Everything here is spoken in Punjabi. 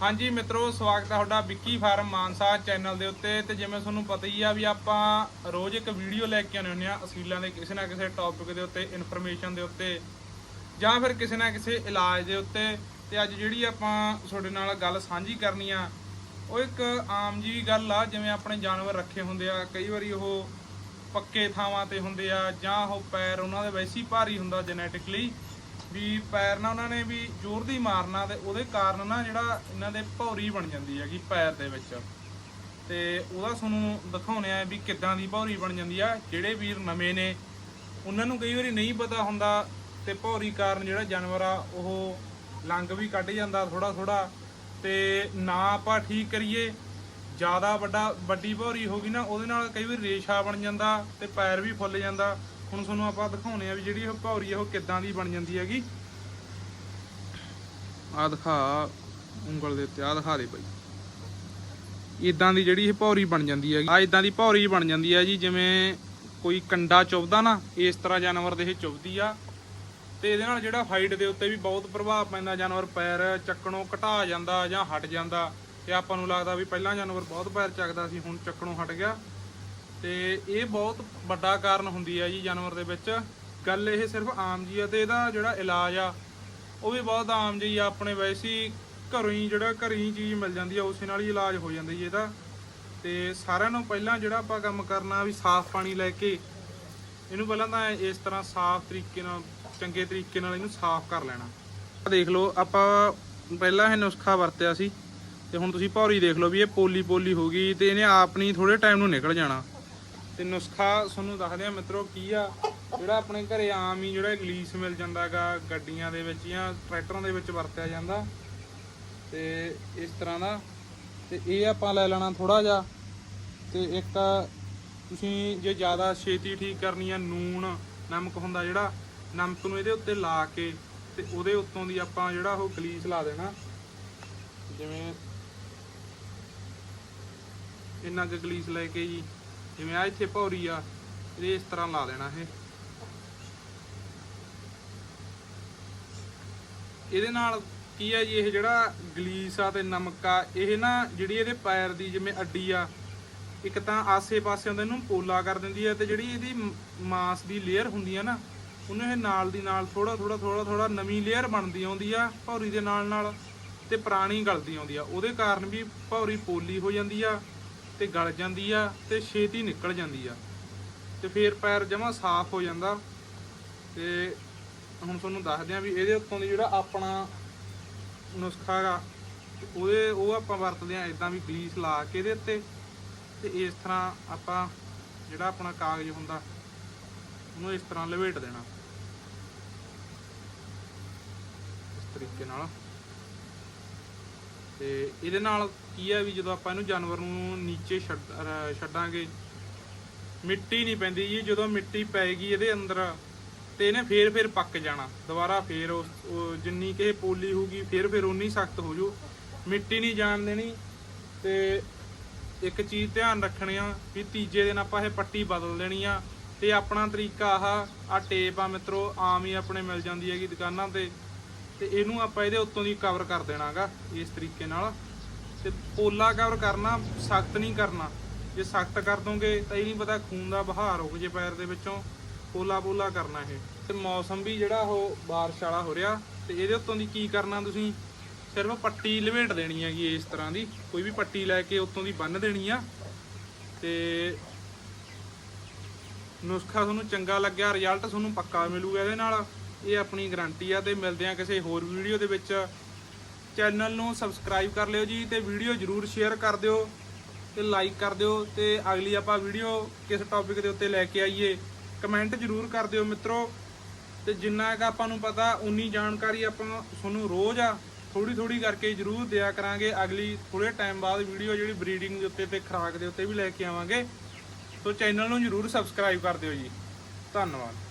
ਹਾਂਜੀ ਮਿੱਤਰੋ, ਸਵਾਗਤ ਹੈ ਤੁਹਾਡਾ ਵਿੱਕੀ ਫਾਰਮ ਮਾਨਸਾ ਚੈਨਲ ਦੇ ਉੱਤੇ। ਤੇ ਜਿਵੇਂ ਤੁਹਾਨੂੰ ਪਤਾ ਹੀ ਆ ਵੀ ਆਪਾਂ ਰੋਜ਼ ਇੱਕ ਵੀਡੀਓ ਲੈ ਕੇ ਆਉਂਦੇ ਹੁੰਦੇ ਆ ਅਸੀਲਾਂ ਦੇ ਕਿਸੇ ਨਾ ਕਿਸੇ ਟੌਪਿਕ ਦੇ ਉੱਤੇ ਇਨਫੋਰਮੇਸ਼ਨ ਦੇ ਉੱਤੇ, ਜਾਂ ਫਿਰ ਕਿਸੇ ਨਾ ਕਿਸੇ ਇਲਾਜ ਦੇ ਉੱਤੇ। ਤੇ ਅੱਜ ਜਿਹੜੀ ਆਪਾਂ ਤੁਹਾਡੇ ਨਾਲ ਗੱਲ ਸਾਂਝੀ ਕਰਨੀ ਆ, ਉਹ ਇੱਕ ਆਮ ਜੀ ਗੱਲ ਆ, ਜਿਵੇਂ ਆਪਣੇ ਜਾਨਵਰ ਰੱਖੇ ਹੁੰਦੇ ਆ। ਕਈ ਵਾਰੀ ਉਹ ਪੱਕੇ ਥਾਵਾਂ ਤੇ ਹੁੰਦੇ ਆ ਜਾਂ ਉਹ ਪੈਰ ਉਹਨਾਂ ਦੇ ਵੈਸੇ ਹੀ ਭਾਰੀ ਹੁੰਦਾ ਜੈਨੇਟਿਕਲੀ ਵੀ ਪੈਰ ਨਾਲ ਉਹਨਾਂ ਨੇ ਵੀ ਜ਼ੋਰ ਦੀ ਮਾਰਨਾ ਤੇ ਉਹਦੇ ਕਾਰਨ ਨਾ ਜਿਹੜਾ ਇਹਨਾਂ ਦੇ ਭੌਰੀ ਬਣ ਜਾਂਦੀ ਹੈਗੀ ਪੈਰ ਦੇ ਵਿੱਚ। ਤੇ ਉਹਦਾ ਤੁਹਾਨੂੰ ਦਿਖਾਉਣੇ ਆ ਵੀ ਕਿੱਦਾਂ ਦੀ ਭੌਰੀ ਬਣ ਜਾਂਦੀ ਆ। ਜਿਹੜੇ ਵੀਰ ਨਵੇਂ ਨੇ, ਉਹਨਾਂ ਨੂੰ ਕਈ ਵਾਰੀ ਨਹੀਂ ਪਤਾ ਹੁੰਦਾ ਤੇ ਭੌਰੀ ਕਾਰਨ ਜਿਹੜਾ ਜਾਨਵਰ ਆ, ਉਹ ਲੰਗ ਵੀ ਕੱਢ ਜਾਂਦਾ ਥੋੜਾ ਥੋੜਾ ਤੇ ਨਾ ਆਪਾਂ ਠੀਕ ਕਰੀਏ, ਜ਼ਿਆਦਾ ਵੱਡਾ ਵੱਡੀ ਭੌਰੀ ਹੋ ਗਈ ਨਾ, ਉਹਦੇ ਨਾਲ ਕਈ ਵਾਰੀ ਰੇਸ਼ਾ ਬਣ ਜਾਂਦਾ ਤੇ ਪੈਰ ਵੀ ਫੁੱਲ ਜਾਂਦਾ। ਹੁਣ ਤੁਹਾਨੂੰ ਆਪਾਂ ਦਿਖਾਉਣੇ ਆ ਵੀ ਜਿਹੜੀ ਉਹ ਭੌਰੀ ਆ, ਉਹ ਕਿੱਦਾਂ ਦੀ ਬਣ ਜਾਂਦੀ ਹੈਗੀ। ਆ ਦਿਖਾ, ਉਂਗਲ ਦੇ ਉੱਤੇ ਆ ਦਿਖਾ ਦੇ ਭਾਈ ਇਦਾਂ ਦੀ ਜਿਹੜੀ ਇਹ ਭੌਰੀ ਬਣ ਜਾਂਦੀ ਹੈਗੀ ਆ ਇਦਾਂ ਦੀ ਭੌਰੀ ਬਣ ਜਾਂਦੀ ਹੈ ਜੀ, ਜਿਵੇਂ ਕੋਈ ਕੰਡਾ ਚੁੱਭਦਾ ਨਾ, ਇਸ ਤਰ੍ਹਾਂ ਜਾਨਵਰ ਦੇ ਇਹ ਚੁੱਭਦੀ ਆ। ਤੇ ਇਹਦੇ ਨਾਲ ਜਿਹੜਾ ਹਾਈਟ ਦੇ ਉੱਤੇ ਵੀ ਬਹੁਤ ਪ੍ਰਭਾਵ ਪੈਂਦਾ, ਜਾਨਵਰ ਪੈਰ ਚੱਕਣੋਂ ਘਟਾ ਜਾਂਦਾ ਜਾਂ ਹਟ ਜਾਂਦਾ। ਤੇ ਆਪਾਂ ਨੂੰ ਲੱਗਦਾ ਵੀ ਪਹਿਲਾਂ ਜਾਨਵਰ ਬਹੁਤ ਪੈਰ ਚੱਕਦਾ ਸੀ, ਹੁਣ ਚੱਕਣੋਂ ਹਟ ਗਿਆ। ਤੇ ਇਹ ਬਹੁਤ ਵੱਡਾ ਕਾਰਨ ਹੁੰਦੀ ਹੈ ਜੀ ਜਾਨਵਰ ਦੇ ਵਿੱਚ। ਗੱਲ ਇਹ ਸਿਰਫ ਆਮ ਜੀ ਆ ਤੇ ਇਹਦਾ ਜਿਹੜਾ ਇਲਾਜ ਆ, ਉਹ ਵੀ ਬਹੁਤ ਆਮ ਜੀ ਆ। ਆਪਣੇ ਵੈਸੇ ਘਰੋਂ ਹੀ ਜਿਹੜਾ ਘਰੇ ਹੀ ਚੀਜ਼ ਮਿਲ ਜਾਂਦੀ ਆ, ਉਸੇ ਨਾਲ ਹੀ ਇਲਾਜ ਹੋ ਜਾਂਦਾ ਜੀ ਇਹਦਾ। ਤੇ ਸਾਰਿਆਂ ਨੂੰ ਪਹਿਲਾਂ ਜਿਹੜਾ ਆਪਾਂ ਕੰਮ ਕਰਨਾ ਵੀ ਸਾਫ਼ ਪਾਣੀ ਲੈ ਕੇ, ਇਹਨੂੰ ਪਹਿਲਾਂ ਤਾਂ ਇਸ ਤਰ੍ਹਾਂ ਸਾਫ਼ ਤਰੀਕੇ ਨਾਲ, ਚੰਗੇ ਤਰੀਕੇ ਨਾਲ ਇਹਨੂੰ ਸਾਫ਼ ਕਰ ਲੈਣਾ। ਦੇਖ ਲਓ, ਆਪਾਂ ਪਹਿਲਾਂ ਇਹ ਨੁਸਖਾ ਵਰਤਿਆ ਸੀ, ਤੇ ਹੁਣ ਤੁਸੀਂ ਭੌਰੀ ਦੇਖ ਲਓ ਵੀ ਇਹ ਪੋਲੀ ਪੋਲੀ ਹੋ ਗਈ ਤੇ ਇਹਨੇ ਆਪ ਨਹੀਂ ਥੋੜੇ ਟਾਈਮ ਨੂੰ ਨਿਕਲ ਜਾਣਾ। ਤੇ ਨੁਸਖਾ ਤੁਹਾਨੂੰ ਦੱਸਦੇ ਆ ਮਿੱਤਰੋ ਕੀ ਆ, ਜਿਹੜਾ ਆਪਣੇ ਘਰੇ ਆਮ ਹੀ ਜਿਹੜਾ ਗਲੀਸ ਮਿਲ ਜਾਂਦਾਗਾ ਗੱਡੀਆਂ ਦੇ ਵਿੱਚ ਜਾਂ ਟਰੈਕਟਰਾਂ ਦੇ ਵਿੱਚ ਵਰਤਿਆ ਜਾਂਦਾ। ਤੇ ਇਸ ਤਰ੍ਹਾਂ ਦਾ, ਤੇ ਇਹ ਆਪਾਂ ਲੈ ਲੈਣਾ ਥੋੜਾ ਜਿਹਾ। ਤੇ ਇੱਕ ਤੁਸੀਂ ਜੇ ਜ਼ਿਆਦਾ ਛੇਤੀ ਠੀਕ ਕਰਨੀ ਆ, ਨੂਣ, ਨਮਕ ਹੁੰਦਾ ਜਿਹੜਾ, ਨਮਕ ਨੂੰ ਇਹਦੇ ਉੱਤੇ ਲਾ ਕੇ ਤੇ ਉਹਦੇ ਉੱਤੋਂ ਦੀ ਆਪਾਂ ਜਿਹੜਾ ਉਹ ਗਲੀਸ ਲਾ ਦੇਣਾ। ਜਿਵੇਂ, ਇੰਨਾ ਕੁ ਗਲੀਸ ਲੈ ਕੇ ਜੀ। ਜਿਵੇਂ ਆ ਇੱਥੇ ਭੌਰੀ ਆ ਇਹ ਇਸ ਤਰ੍ਹਾਂ ਲਾ ਦੇਣਾ ਇਹ। ਇਹਦੇ ਨਾਲ ਕੀ ਹੈ ਜੀ, ਇਹ ਜਿਹੜਾ ਗਲੀਸ ਆ ਤੇ ਨਮਕ ਆ, ਇਹ ਨਾ ਜਿਹੜੀ ਇਹਦੇ ਪੈਰ ਦੀ ਜਿਵੇਂ ਅੱਡੀ ਆ, ਇੱਕ ਤਾਂ ਆਸੇ-ਪਾਸੇ ਉਹਦੇ ਨੂੰ ਪੋਲਾ ਕਰ ਦਿੰਦੀ ਹੈ ਤੇ ਜਿਹੜੀ ਇਹਦੀ ਮਾਸ ਦੀ ਲੇਅਰ ਹੁੰਦੀ ਆ ਨਾ, ਉਹਨੂੰ ਇਹ ਨਾਲ ਦੀ ਨਾਲ ਥੋੜਾ ਥੋੜਾ ਥੋੜਾ ਥੋੜਾ ਨਵੀਂ ਲੇਅਰ ਬਣਦੀ ਆਉਂਦੀ ਆ, ਭੌਰੀ ਦੇ ਨਾਲ ਨਾਲ ਤੇ ਪੁਰਾਣੀ ਗਲਦੀ ਆਉਂਦੀ ਆ। ਉਹਦੇ ਕਾਰਨ ਵੀ ਭੌਰੀ ਪੋਲੀ ਹੋ ਜਾਂਦੀ ਆ ਤੇ ਗਲ ਜਾਂਦੀ ਆ ਤੇ ਛੇਤੀ ਨਿਕਲ ਜਾਂਦੀ ਆ। ਤੇ ਫੇਰ ਪੈਰ ਜਮਾ ਸਾਫ਼ ਹੋ ਜਾਂਦਾ। ਤੇ ਹੁਣ ਤੁਹਾਨੂੰ ਦੱਸਦੇ ਆ ਵੀ ਇਹਦੇ ਉੱਤੋਂ ਦੀ ਜਿਹੜਾ ਆਪਣਾ ਨੁਸਖਾ ਗਾ ਉਹਦੇ, ਉਹ ਆਪਾਂ ਵਰਤਦੇ ਆ ਇਦਾਂ ਵੀ ਗਲੀਸ ਲਾ ਕੇ ਇਹਦੇ ਉੱਤੇ। ਤੇ ਇਸ ਤਰ੍ਹਾਂ ਆਪਾਂ ਜਿਹੜਾ ਆਪਣਾ ਕਾਗਜ਼ ਹੁੰਦਾ, ਉਹਨੂੰ ਇਸ ਤਰ੍ਹਾਂ ਲਵੇਟ ਦੇਣਾ। ਇਸ ਤਰੀਕੇ ਨਾਲ। ਤੇ ਇਹਦੇ ਨਾਲ ਕੀ ਹੈ ਵੀ ਜਦੋਂ ਆਪਾਂ ਇਹਨੂੰ ਜਾਨਵਰ ਨੂੰ ਨੀਚੇ ਛੱਡ- ਛੱਡਾਂਗੇ, ਮਿੱਟੀ ਨਹੀਂ ਪੈਂਦੀ ਜੀ, ਜਦੋਂ ਮਿੱਟੀ ਪੈਗੀ ਇਹਦੇ ਅੰਦਰ, ਤੇ ਇਹਨੇ ਫੇਰ ਫੇਰ ਪੱਕ ਜਾਣਾ, ਦੁਬਾਰਾ ਫੇਰ ਉਸ- ਉਹ ਜਿੰਨੀ ਕਿ ਪੋਲੀ ਹੋਊਗੀ, ਫੇਰ ਫੇਰ ਉਨੀ ਸਖਤ ਹੋ ਜੂ। ਮਿੱਟੀ ਨਹੀਂ ਜਾਣ ਦੇਣੀ, ਤੇ ਇੱਕ ਚੀਜ਼ ਧਿਆਨ ਰੱਖਣੀ ਆ ਵੀ ਤੀਜੇ ਦਿਨ ਆਪਾਂ ਇਹ ਪੱਟੀ ਬਦਲ ਦੇਣੀ ਆ, ਤੇ ਆਪਣਾ ਤਰੀਕਾ ਆਹ ਆ ਟੇਪ ਆ ਮਿੱਤਰੋ, ਆਮ ਹੀ ਆਪਣੇ ਮਿਲ ਜਾਂਦੀ ਹੈਗੀ ਦੁਕਾਨਾਂ ਤੇ। ਤੇ ਇਹਨੂੰ ਆਪਾਂ ਇਹਦੇ ਉੱਤੋਂ ਦੀ ਕਵਰ ਕਰ ਦੇਣਾਗਾ ਇਸ ਤਰੀਕੇ ਨਾਲ। ਤੇ ਪੋਲਾ ਕਵਰ ਕਰਨਾ, ਸਖਤ ਨਹੀਂ ਕਰਨਾ। ਜੇ ਸਖਤ ਕਰ ਦੋਗੇ ਤਾਂ ਇਹ ਨਹੀਂ ਪਤਾ ਖੂਨ ਦਾ ਬਹਾਰ ਰੁਕ ਜੇ ਪੈਰ ਦੇ ਵਿੱਚੋਂ ਪੋਲਾ ਪੋਲਾ ਕਰਨਾ ਇਹ। ਤੇ ਮੌਸਮ ਵੀ ਜਿਹੜਾ ਉਹ ਬਾਰਿਸ਼ ਵਾਲਾ ਹੋ ਰਿਹਾ ਤੇ ਇਹਦੇ ਉੱਤੋਂ ਦੀ ਕੀ ਕਰਨਾ ਤੁਸੀਂ? ਸਿਰਫ ਪੱਟੀ ਲਵੇਟ ਦੇਣੀ ਹੈਗੀ ਇਸ ਤਰ੍ਹਾਂ ਦੀ। ਕੋਈ ਵੀ ਪੱਟੀ ਲੈ ਕੇ ਉੱਤੋਂ ਦੀ ਬੰਨ ਦੇਣੀ ਆ। ਤੇ ਨੁਸਖਾ ਤੁਹਾਨੂੰ ਚੰਗਾ ਲੱਗਿਆ ਰਿਜ਼ਲਟ ਤੁਹਾਨੂੰ ਪੱਕਾ ਮਿਲੂਗਾ ਇਹਦੇ ਨਾਲ। ਇਹ ਆਪਣੀ ਗਾਰੰਟੀ ਆ ਤੇ ਮਿਲਦੇ ਆ ਕਿਸੇ ਹੋਰ ਵੀਡੀਓ ਦੇ ਵਿੱਚ। ਚੈਨਲ ਨੂੰ ਸਬਸਕ੍ਰਾਈਬ ਕਰ ਲਿਓ ਜੀ ਤੇ ਵੀਡੀਓ ਜਰੂਰ ਸ਼ੇਅਰ ਕਰ ਦਿਓ ਤੇ ਲਾਈਕ ਕਰ ਦਿਓ ਤੇ ਅਗਲੀ ਆਪਾਂ ਵੀਡੀਓ ਕਿਸ ਟੌਪਿਕ ਦੇ ਉੱਤੇ ਲੈ ਕੇ ਆਈਏ ਕਮੈਂਟ ਜਰੂਰ ਕਰ ਦਿਓ ਮਿੱਤਰੋ। ਤੇ ਜਿੰਨਾ ਕੁ ਆਪਾਂ ਨੂੰ ਪਤਾ, ਉਨੀ ਜਾਣਕਾਰੀ ਆਪਾਂ ਤੁਹਾਨੂੰ ਰੋਜ਼ ਆ ਥੋੜੀ ਥੋੜੀ ਕਰਕੇ ਜਰੂਰ ਦਿਆ ਕਰਾਂਗੇ। ਅਗਲੀ ਥੋੜੇ ਟਾਈਮ ਬਾਅਦ ਵੀਡੀਓ ਜਿਹੜੀ ਬਰੀਡਿੰਗ ਦੇ ਉੱਤੇ ਤੇ ਖੁਰਾਕ ਦੇ ਉੱਤੇ ਵੀ ਲੈ ਕੇ ਆਵਾਂਗੇ। ਸੋ ਚੈਨਲ ਨੂੰ ਜਰੂਰ ਸਬਸਕ੍ਰਾਈਬ ਕਰ ਦਿਓ ਜੀ। ਧੰਨਵਾਦ।